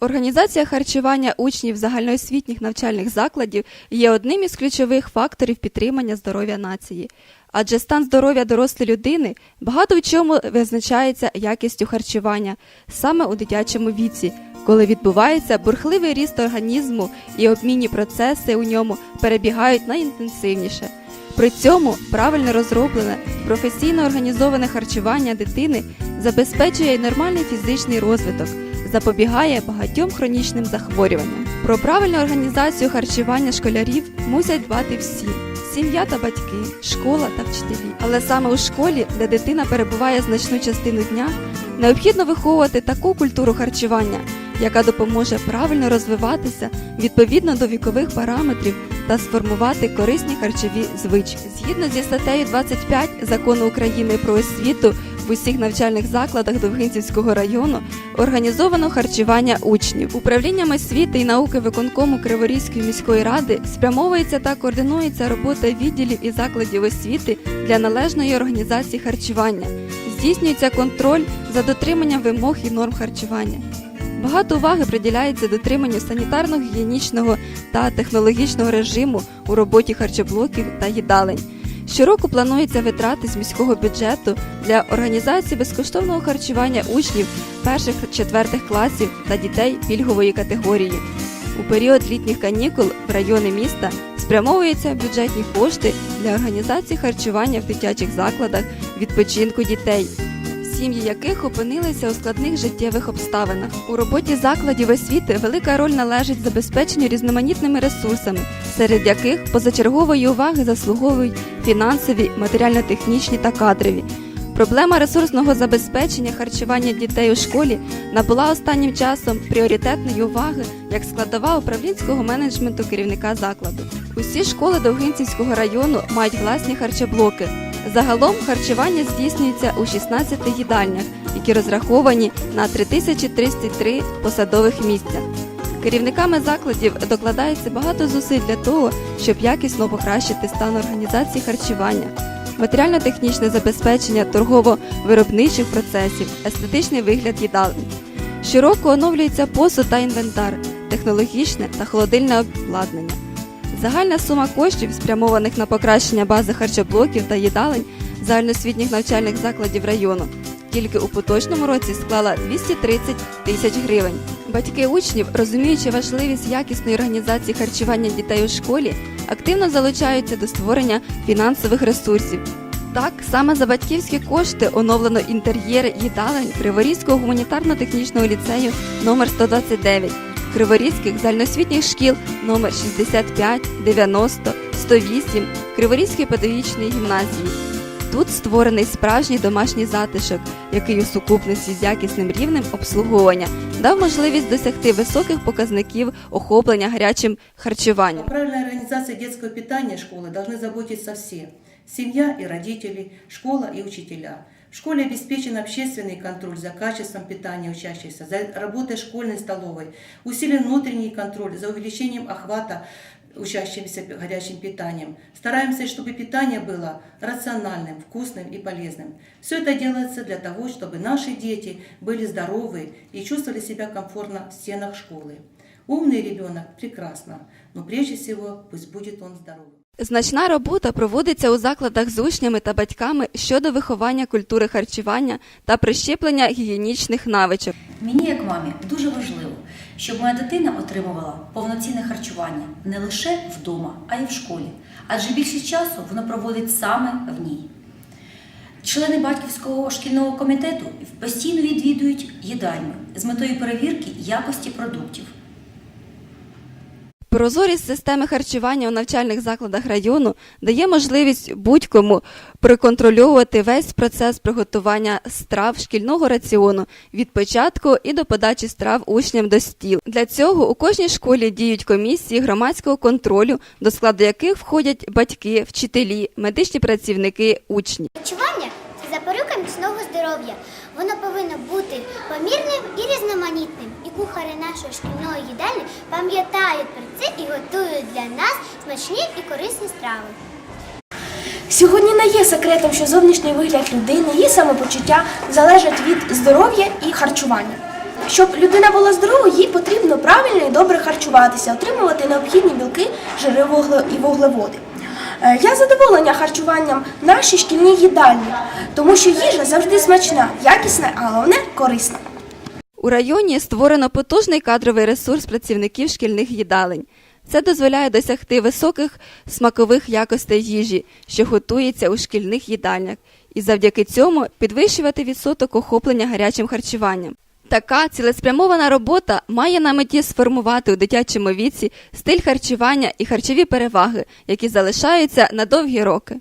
Організація харчування учнів загальноосвітніх навчальних закладів є одним із ключових факторів підтримання здоров'я нації. Адже стан здоров'я дорослої людини багато в чому визначається якістю харчування саме у дитячому віці, коли відбувається бурхливий ріст організму і обмінні процеси у ньому перебігають найінтенсивніше. При цьому правильно розроблене, професійно організоване харчування дитини забезпечує й нормальний фізичний розвиток, запобігає багатьом хронічним захворюванням. Про правильну організацію харчування школярів мусять дбати всі. Сім'я та батьки, школа та вчителі. Але саме у школі, де дитина перебуває значну частину дня, необхідно виховувати таку культуру харчування, яка допоможе правильно розвиватися відповідно до вікових параметрів та сформувати корисні харчові звички. Згідно зі статтею 25 закону України про освіту в усіх навчальних закладах Довгинцівського району організовано харчування учнів. Управлінням освіти і науки виконкому Криворізької міської ради спрямовується та координується робота відділів і закладів освіти для належної організації харчування. Здійснюється контроль за дотриманням вимог і норм харчування. Багато уваги приділяється дотриманню санітарно-гігієнічного та технологічного режиму у роботі харчоблоків та їдалень. Щороку плануються витрати з міського бюджету для організації безкоштовного харчування учнів перших-четвертих класів та дітей пільгової категорії. У період літніх канікул в райони міста спрямовуються бюджетні кошти для організації харчування в дитячих закладах відпочинку дітей, сім'ї яких опинилися у складних життєвих обставинах. У роботі закладів освіти велика роль належить забезпеченню різноманітними ресурсами, серед яких позачергової уваги заслуговують фінансові, матеріально-технічні та кадрові. Проблема ресурсного забезпечення харчування дітей у школі набула останнім часом пріоритетної уваги як складова управлінського менеджменту керівника закладу. Усі школи Довгинцівського району мають власні харчоблоки. Загалом харчування здійснюється у 16 їдальнях, які розраховані на 3303 посадових місця. Керівниками закладів докладається багато зусиль для того, щоб якісно покращити стан організації харчування, матеріально-технічне забезпечення торгово-виробничих процесів, естетичний вигляд їдалень. Щороку оновлюється посуд та інвентар, технологічне та холодильне обладнання. Загальна сума коштів, спрямованих на покращення бази харчоблоків та їдалень загальноосвітніх навчальних закладів району, тільки у поточному році склала 230 тисяч гривень. Батьки учнів, розуміючи важливість якісної організації харчування дітей у школі, активно залучаються до створення фінансових ресурсів. Так, саме за батьківські кошти оновлено інтер'єр їдалень Криворізького гуманітарно-технічного ліцею номер 129 Криворізьких загальноосвітніх шкіл номер 65, 90, 108 Криворізької педагогічної гімназії. Тут створений справжній домашній затишок, який у сукупності з якісним рівнем обслуговування дав можливість досягти високих показників охоплення гарячим харчуванням. О правильной организации детского питания школы должны заботиться все. Семья и родители, школа и учителя. В школе обеспечен общественный контроль за качеством питания учащихся, за работой школьной столовой, усилен внутренний контроль за увеличением охвата учащимся горячим питанием. Стараемся, чтобы питание было рациональным, вкусным и полезным. Все это делается для того, чтобы наши дети были здоровы и чувствовали себя комфортно в стенах школы. Умный ребенок прекрасно, но прежде всего пусть будет он здоровым. Значна робота проводиться у закладах з учнями та батьками щодо виховання культури харчування та прищеплення гігієнічних навичок. Мені, як мамі, дуже важливо, щоб моя дитина отримувала повноцінне харчування не лише вдома, а й в школі, адже більшість часу вона проводить саме в ній. Члени батьківського шкільного комітету постійно відвідують їдальню з метою перевірки якості продуктів. Прозорість системи харчування у навчальних закладах району дає можливість будь-кому проконтрольовувати весь процес приготування страв шкільного раціону від початку і до подачі страв учням до стіл. Для цього у кожній школі діють комісії громадського контролю, до складу яких входять батьки, вчителі, медичні працівники, учні. Харчування запорука міцного здоров'я. Воно повинно бути помірним і різноманітним. І кухарі нашої шкільної їдальні пам'ятають про це і готують для нас смачні і корисні страви. Сьогодні не є секретом, що зовнішній вигляд людини, її самопочуття залежать від здоров'я і харчування. щоб людина була здорова, їй потрібно правильно і добре харчуватися, отримувати необхідні білки, жири і вуглеводи. Е, Я задоволена харчуванням нашій шкільній їдальні, тому що їжа завжди смачна, якісна, а головне корисна. У районі створено потужний кадровий ресурс працівників шкільних їдалень. Це дозволяє досягти високих смакових якостей їжі, що готується у шкільних їдальнях, і завдяки цьому підвищувати відсоток охоплення гарячим харчуванням. Така цілеспрямована робота має на меті сформувати у дитячому віці стиль харчування і харчові переваги, які залишаються на довгі роки.